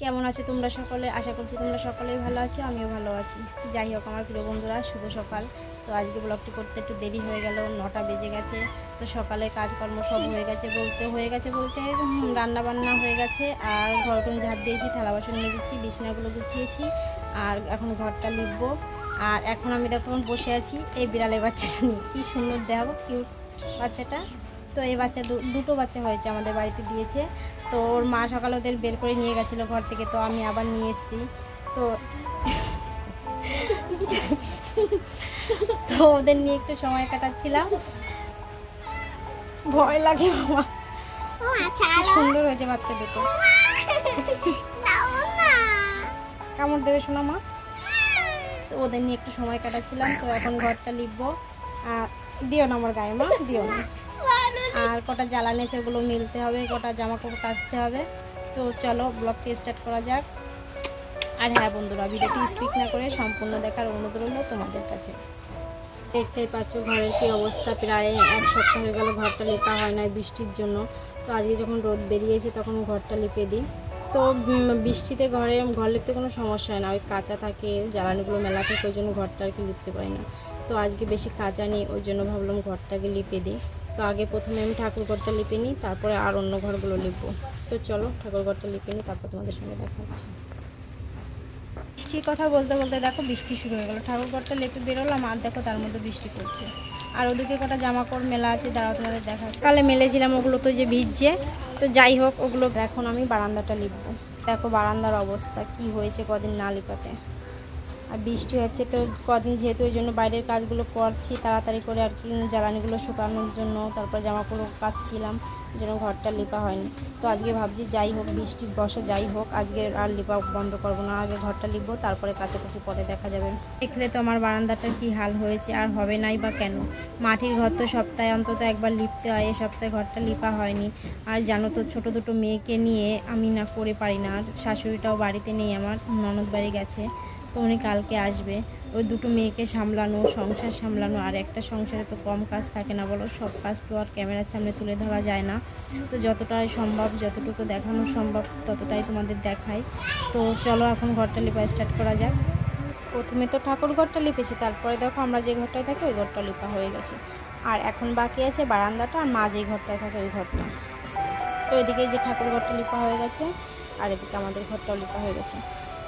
কেমন আছো তোমরা সকলে? আশা করছি তোমরা সকলেই ভালো আছো, আমিও ভালো আছি। যাই হোক আমার প্রিয় বন্ধুরা, শুভ সকাল। তো আজকে ব্লগটি করতে একটু দেরি হয়ে গেল, নটা বেজে গেছে। তো সকালে কাজকর্ম সব হয়ে গেছে বলতে, হয়ে গেছে বলতে রান্না বান্না হয়ে গেছে, আর ঘরটুন ঝাড় দিয়েছি, থালা বাসন মেজেছি, বিছনাগুলো গুছিয়েছি, আর এখন ঘরটা লিখব। আর এখন আমি দেখো বসে আছি, এই বিড়ালের বাচ্চাটা নিয়ে। কী সুন্দর দেখো কিউট বাচ্চাটা। তো এই বাচ্চা দুটো বাচ্চা হয়েছে আমাদের বাড়িতে দিয়েছে। তো ওর মা সকালে ওদের বের করে নিয়ে গেছিল ঘর থেকে তো আমি আবার নিয়ে এসেছি। তো তো ওদের নিয়ে একটু সময় কাটাচ্ছিলাম। ভয় লাগে ও আচ্ছা সুন্দর হয়েছে বাচ্চা দুটো। কামড় দেবে শোনা মা। তো ওদের নিয়ে একটু সময় কাটাচ্ছিলাম তো এখন ঘরটা লিখব আর দিও না আমার গায়ে মা দিও না। আর কটা জ্বালানি আছে ওগুলো মিলতে হবে, কটা জামা কাপড় কাচতে হবে। তো চলো ব্লগটি স্টার্ট করা যাক। আর হ্যাঁ বন্ধুরা, ভিডিওটি স্পিক না করে সম্পূর্ণ দেখার অনুরোধ রইল তোমাদের কাছে। দেখতেই পাচ্ছ ঘরের কি অবস্থা, প্রায় এক সপ্তাহ হয়ে গেল ঘরটা লেপা হয় না বৃষ্টির জন্য। তো আজকে যখন রোদ বেরিয়েছে তখন ঘরটা লিপে দিই। তো বৃষ্টিতে ঘরে, ঘর লিপতে কোনো সমস্যা হয় না। ওই কাঁচা থাকে, জ্বালানিগুলো মেলা থাকে, ওই জন্য ঘরটা আর কি লিপতে পারি না। তো আজকে বেশি কাঁচা নেই, ওই জন্য ভাবলাম ঘরটাকে লিপে দিই। তো আগে প্রথমে আমি ঠাকুর ঘরটা লিপে নিই, তারপরে আর অন্য ঘরগুলো লিপবো। তো চলো ঠাকুর ঘরটা লিপে নিই, তারপর তোমাদের সঙ্গে দেখা হচ্ছে। বৃষ্টির কথা বলতে বলতে দেখো বৃষ্টি শুরু হয়ে গেলো। ঠাকুর ঘরটা লেপে বেরোলাম, আর দেখো তার মধ্যে বৃষ্টি পড়ছে। আর ওদিকে কটা জামা কাপড় মেলা আছে, দাঁড়াও তোমাদের দেখা কালে মেলেছিলাম ওগুলো তো যে ভিজছে, তো যাই হোক ওগুলো এখন আমি বারান্দাটা লিখব দেখো বারান্দার অবস্থা, কি হয়েছে কদিন না লিপাতে। আর বৃষ্টি হচ্ছে, তো কদিন যেহেতু ওই জন্য বাইরের কাজগুলো করছি, তাড়াতাড়ি করে আর কি জ্বালানিগুলো শুকানোর জন্য তারপর জামা কাপড় কাচ্ছিলাম ওই জন্য ঘরটা লিপা হয়নি। তো আজকে ভাবছি যাই হোক, বৃষ্টি বসে যাই হোক, আজকে আর লিপা বন্ধ করব না, আগে ঘরটা লিখব তারপরে কাছাকাছি পরে দেখা যাবে। দেখলে তো আমার বারান্দাটার কি হাল হয়েছে, আর হবে নাই বা কেন? মাটির ঘর তো সপ্তাহে অন্তত একবার লিপতে হয়, এ সপ্তাহে ঘরটা লিপা হয়নি। আর জানো তো, ছোটো দুটো মেয়েকে নিয়ে আমি না করে পারি না, আর শাশুড়িটাও বাড়িতে নেই, আমার ননদ বাড়ি গেছে। তো উনি কালকে আসবে। ওই দুটো মেয়েকে সামলানো, সংসার সামলানো, আর একটা সংসারে তো কম কাজ থাকে না বলো, সব কাজ তো আর ক্যামেরার সামনে তুলে ধরা যায় না। তো যতটাই সম্ভব, যতটুকু দেখানো সম্ভব, ততটাই তোমাদের দেখাই। তো চলো এখন ঘরটা লিপা স্টার্ট করা যাক। প্রথমে তো ঠাকুর ঘরটা লিপেছি, তারপরে দেখো আমরা যে ঘরটায় থাকি, ওই ঘরটা লিপা হয়ে গেছে। আর এখন বাকি আছে বারান্দাটা, আর মা যে ঘরটায় থাকে, ওই ঘরটা। তো এদিকে যে ঠাকুর ঘরটা লিপা হয়ে গেছে, আর এদিকে আমাদের ঘরটাও লিপা হয়ে গেছে।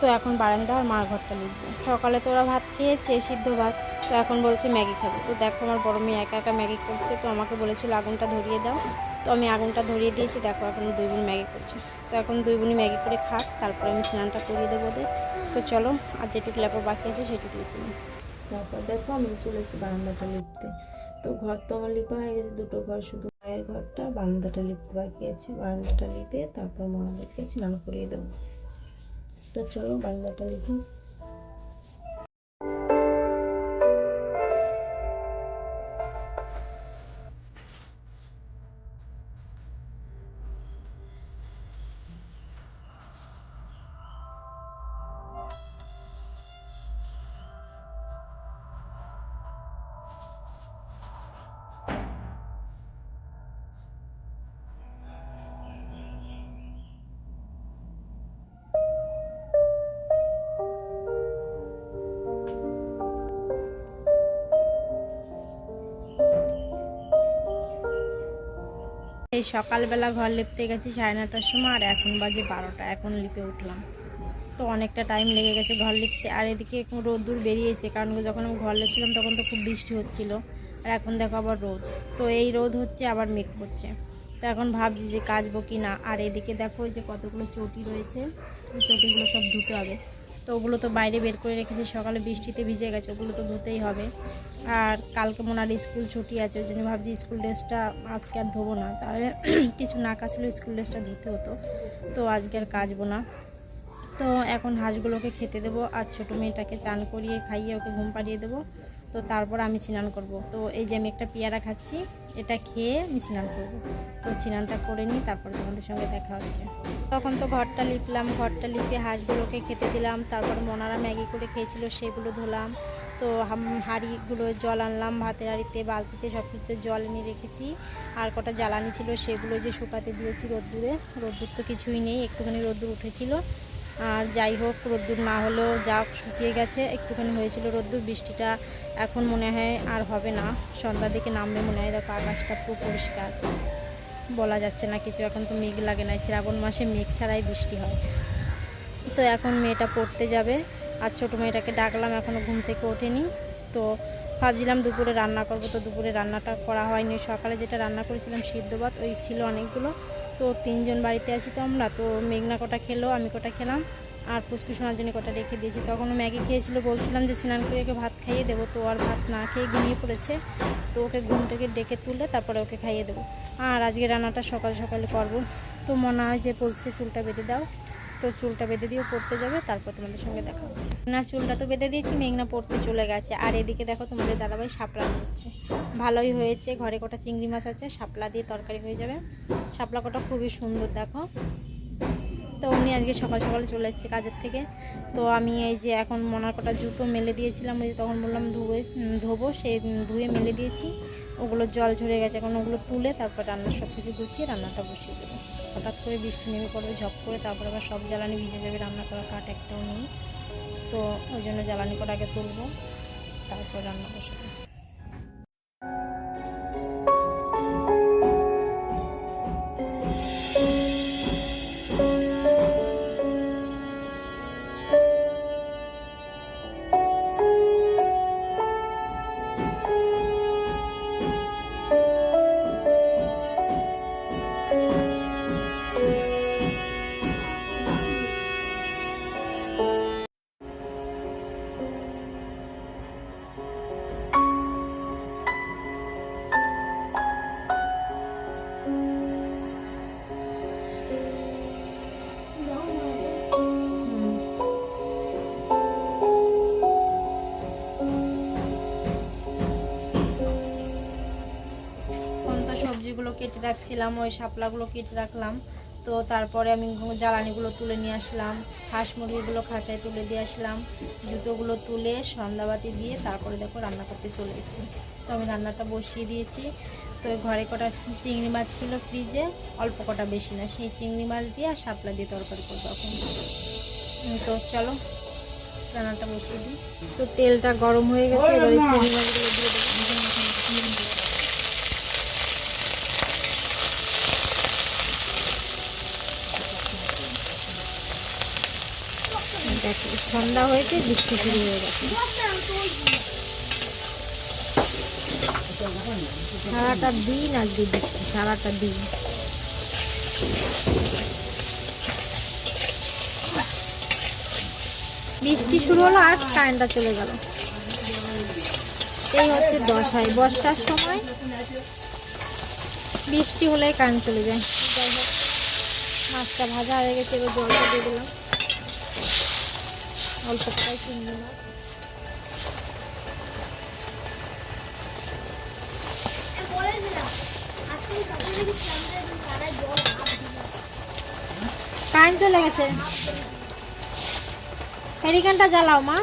তো এখন বারান্দা আর মার ঘরটা লিখব। সকালে তো ওরা ভাত খেয়েছে, সিদ্ধ ভাত, তো এখন বলছে ম্যাগি খাবে। তো দেখো আমার বড় মেয়ে একা একা ম্যাগি করছে, তো আমাকে বলেছিল আগুনটা ধরিয়ে দাও। তো আমি আগুনটা ধরিয়ে দিয়েছি, দেখো এখন দুই বোন ম্যাগি করছে। তো এখন দুই বোনই ম্যাগি করে খাক, তারপরে আমি স্নানটা করিয়ে দেবো ওদের। তো চলো, আর যেটুকু লেপা বাকি আছে সেটুকু লিখে তারপর দেখো আমি চলেছি বারান্দাটা লিখতে। তো ঘর তো আমার লিপা হয়ে গেছে, দুটো ঘর শুধু মায়ের ঘরটা, বারান্দাটা লিপতে বাকি আছে। বারান্দাটা লিপে তারপর মহাদেবকে স্নান করিয়ে দেবো। তো চলো বাংলাটা লিখি। এই সকালবেলা ঘর লিপতে গেছি সাড়ে নটার সময়, আর এখন বাজে বারোটা, এখন লিপে উঠলাম। তো অনেকটা টাইম লেগে গেছে ঘর লিপতে, আর এদিকে রোদ্দুর বেরিয়েছে, কারণ যখন আমি ঘর লিপছিলাম তখন তো খুব বৃষ্টি হচ্ছিল, আর এখন দেখো আবার রোদ। তো এই রোদ হচ্ছে, আবার মেঘ করছে। তো এখন ভাবছি যে কাচবো কি না আর এদিকে দেখো যে কতগুলো চটি রয়েছে চটিগুলো সব ধুতে হবে। তো ওগুলো তো বাইরে বের করে রেখেছি, সকালে বৃষ্টিতে ভিজে গেছে, ওগুলো তো ধুতেই হবে। আর কালকে মোনার স্কুল ছুটি আছে, ওই জন্য ভাবছি স্কুল ড্রেসটা আজকে আর ধোবো না। তাহলে কিছু না কাচলেও স্কুল ড্রেসটা ধুতে হতো, তো আজকে আর কাচবো না। তো এখন হাঁসগুলোকে খেতে দেবো, আর ছোটো মেয়েটাকে চান করিয়ে খাইয়ে ওকে ঘুম পাড়িয়ে দেবো, তো তারপর আমি স্নান করব। তো এই যে আমি একটা পেয়ারা খাচ্ছি এটা খেয়ে আমি স্নান করব। তো স্নানটা করে নিই তারপর তোমাদের সঙ্গে দেখা হচ্ছে। তখন তো ঘরটা লিপলাম, ঘরটা লিপে হাঁসগুলোকে খেতে দিলাম, তারপর মোনারা ম্যাগি করে খেয়েছিল, সেগুলো ধুলাম। তো হাঁড়িগুলো জল আনলাম, ভাতের হাঁড়িতে, বালতিতে সব কিছুতে জল এনে রেখেছি। আর কটা জ্বালানি ছিল, সেগুলো যে শুকাতে দিয়েছি রোদ্দুরে, রোদ্দুর তো কিছুই নেই, একটুখানি রোদ্দুর উঠেছিল। আর যাই হোক, রোদ্দুর না হলেও যা শুকিয়ে গেছে, একটুখানি হয়েছিল রোদ্দুর, বৃষ্টিটা এখন মনে হয় আর হবে না। সন্ধ্যার দিকে নামবে মনে হয় দেখো আকাশটা পুরো পরিষ্কার। বলা যাচ্ছে না কিছু, এখন তো মেঘ লাগে না শ্রাবণ মাসে মেঘ ছাড়াই বৃষ্টি হয়। তো এখন মেয়েটা পড়তে যাবে, আর ছোটো মেয়েটাকে ডাকলাম এখনও ঘুম থেকে ওঠেনি। তো ভাবছিলাম দুপুরে রান্না করব, তো দুপুরে রান্নাটা করা হয়নি। সকালে যেটা রান্না করেছিলাম, সিদ্ধ ভাত, ওই ছিল অনেকগুলো। তো তিনজন বাড়িতে আছি তো আমরা তো মেঘনা কটা খেলো, আমি কটা খেলাম, আর পুচকু শোনার জন্য কটা রেখে দিয়েছি। তখনও ম্যাগি খেয়েছিল, বলছিলাম যে স্নান করে ওকে ভাত খাইয়ে দেবো। তো আর ভাত না খেয়ে ঘুমিয়ে পড়েছে। তো ওকে ঘুম থেকে ডেকে তুলে তারপরে ওকে খাইয়ে দেবো। আর আজকে রান্নাটা সকাল সকালে করব। তো মনে হয় যে বলছে চুলটা বেঁধে দাও। তো চুলটা বেঁধে দিয়ে পড়তে যাবে, তারপর তোমাদের সঙ্গে দেখা হচ্ছে। না চুলটা তো বেঁধে দিয়েছি, মেঘনা পড়তে চলে গেছে। আর এদিকে দেখো তোমাদের দাদাভাই শাপলা নিচ্ছে। ভালোই হয়েছে, ঘরে কটা চিংড়ি মাছ আছে, শাপলা দিয়ে তরকারি হয়ে যাবে। শাপলা কটা খুবই সুন্দর, দেখো। তো উনি আজকে সকাল সকালে চলে এসেছে কাজের থেকে। তো আমি এই যে এখন মনার কটা জুতো মেলে দিয়েছিলাম, ওই তখন বললাম ধুয়ে ধোবো সেই ধুয়ে মেলে দিয়েছি। ওগুলো জল ঝরে গেছে, এখন ওগুলো তুলে তারপর রান্নার সব কিছু গুছিয়ে রান্নাটা বসিয়ে দেবো। হঠাৎ করে বৃষ্টি নেমে পড়বে ঝপ করে তারপর আবার সব জ্বালানি ভিজে যাবে, রান্না করা কাঠ একটাও নেই। তো ওই জন্য জ্বালানি করে আগে তুলবো, তারপর রান্না বসাবো। রাখছিলাম, ওই শাপলাগুলো কেটে রাখলাম। তো তারপরে আমি জ্বালানিগুলো তুলে নিয়ে আসলাম, হাঁস মুরগিগুলো খাঁচায় তুলে দিয়ে আসলাম, জুতোগুলো তুলে সন্ধ্যাবাতি দিয়ে তারপরে দেখো রান্না করতে চলে এসেছি। তো আমি রান্নাটা বসিয়ে দিয়েছি। তো ঘরে কটা চিংড়ি মাছ ছিল ফ্রিজে, অল্প কটা বেশি না, সেই চিংড়ি মাছ দিয়ে আর শাপলা দিয়ে তরকারি করব এখন। তো চলো, রান্নাটা বসিয়ে দিই। তো তেলটা গরম হয়ে গেছে, এবারে চিংড়ি মাছগুলো দিয়ে দেবো। ঠান্ডা হয়েছে, বৃষ্টি শুরু হয়ে গেছে। সারাটা দিন আজকে বৃষ্টি, সারাটা দিন। বৃষ্টি শুরু হলো আর কারেন্টটা চলে গেল। এই হচ্ছে দশায়। বর্ষার সময় বৃষ্টি হলেই কারেন্ট চলে যায়। মাছটা ভাজা হয়ে গেছে, এবার জলটা দিয়ে দিলাম। অল্প কটাই চিংড়ি মাছ কারেন্ট চলে গেছে। হেরিকানটা জ্বালাও মা?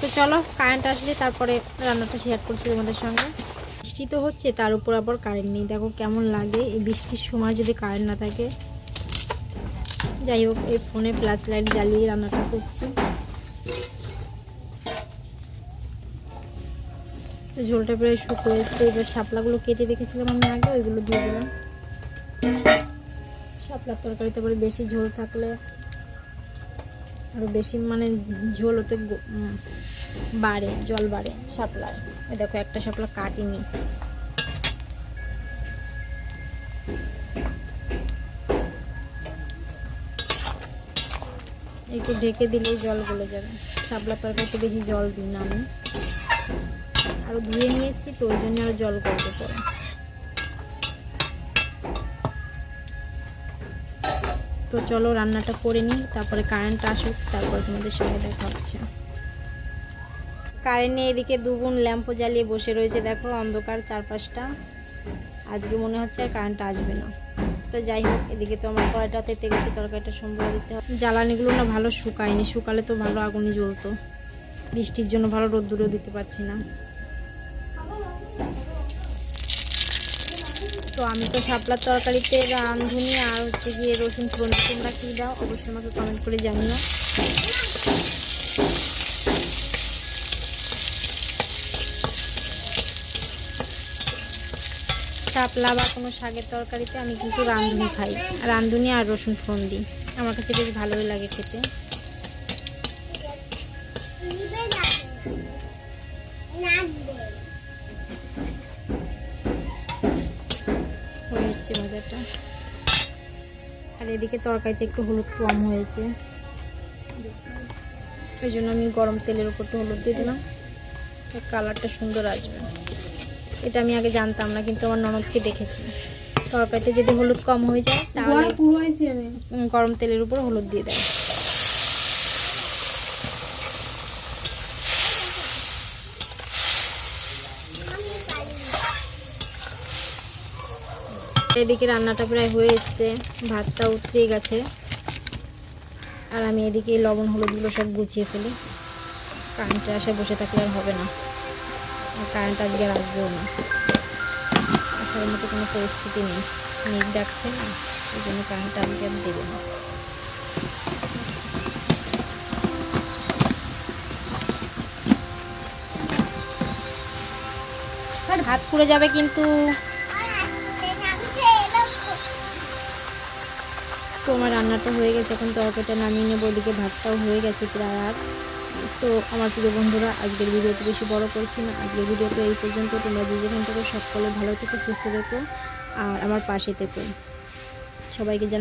তো চলো কারেন্ট আসলে তারপরে রান্নাটা শেয়ার করছি তোমাদের সঙ্গে। বৃষ্টি তো হচ্ছে তার উপর আবার কারেন্ট নেই। দেখো কেমন লাগে এই বৃষ্টির সময় যদি কারেন্ট না থাকে। যাই হোক, এই ফোনে ফ্ল্যাশ লাইট জ্বালিয়ে রান্নাটা করছি। ঝোলটা প্রায় শুকিয়েছে এবার শাপলাগুলো কেটে রেখেছিলাম আমি আগে, ওইগুলো দিয়ে দিলাম। শাপলার তরকারিতে এবারে বেশি ঝোল থাকলে আরও বেশি মানে ঝোল গো- বাড়ে, জল বাড়ে শাপলার দেখো, একটা শাপলা কাটিনি। একটু ঢেকে দিলেই জল গলে যাবে। শাপলা তরকারিতে বেশি জল দিই না আমি। আরও ধুয়ে নিয়ে এসেছি, তো ওই জন্য আরও জল গলতে পড়ে। তো চলো রান্নাটা করে নিই, তারপরে কারেন্ট আসুক, তারপরে তোমাদের সঙ্গে দেখা হচ্ছে। কারেন্ট নিয়ে এদিকে দুগুণ ল্যাম্পও জ্বালিয়ে বসে রয়েছে দেখো অন্ধকার চারপাশটা। আজকে মনে হচ্ছে আর কারেন্ট আসবে না। তো যাই হোক, এদিকে তো আমার কড়াইটা তেতে গেছে, তরকারিটা সম্ভব দিতে হবে। জ্বালানিগুলো না ভালো শুকায়নি, শুকালে তো ভালো আগুনই জ্বলতো। বৃষ্টির জন্য ভালো রোদ্দুরেও দিতে পারছি না। তো আমি তো শাপলার তরকারিতে রাঁধুনি আর হচ্ছে গিয়ে রসুন ফোড়ন তোমরা কী দাও? অবশ্যই আমাকে কমেন্ট করে জানিও। শাপলা বা কোনো শাকের তরকারিতে আমি কিন্তু রাঁধুনি খাই। রাঁধুনি আর রসুন ফোড়ন দিই। আমার কাছে বেশ ভালোই লাগে খেতে। হয়ে ভাজাটা। আর এদিকে তরকারিতে একটু হলুদ কম হয়েছে। ওই জন্য আমি গরম তেলের উপর একটু হলুদ দিয়ে দিলাম। কালারটা সুন্দর আসবে। এটা আমি আগে জানতাম না কিন্তু আমার ননদকে দেখেছি। তরকারিতে যদি হলুদ কম হয়ে যায় তাহলে গরম তেলের উপর হলুদ দিয়ে দেয়। এদিকে রান্নাটা প্রায় হয়ে এসছে ভাতটা উঠে গেছে। আর আমি এদিকে লবণ হলুদগুলো সব গুছিয়ে ফেলি। কারেন্টের আশায় বসে থাকলে আর হবে না। কারেন্ট আজকে আসবেও না। আসার মতো কোনো পরিস্থিতি নেই। নেট ডাকছে না, এই জন্য কারেন্টটা আজকে আর দেবে না। আর ভাত পুড়ে যাবে কিন্তু। নাচতে নাচতে এলো তো আমার রান্নাটা হয়ে গেছে, এখন তরকারিটা নামিয়ে নেব, ওদিকে ভাতটাও হয়ে গেছে প্রায় আর। তো আমার প্রিয় বন্ধুরা, আজকের ভিডিওটি বেশি বড় করছি না। আজকের ভিডিওটা এই পর্যন্ত। তোমরা যে যেখান থেকে সকলে ভালো থেকে, সুস্থ থেকো, আর আমার পাশে থেকো। সবাইকে জানাই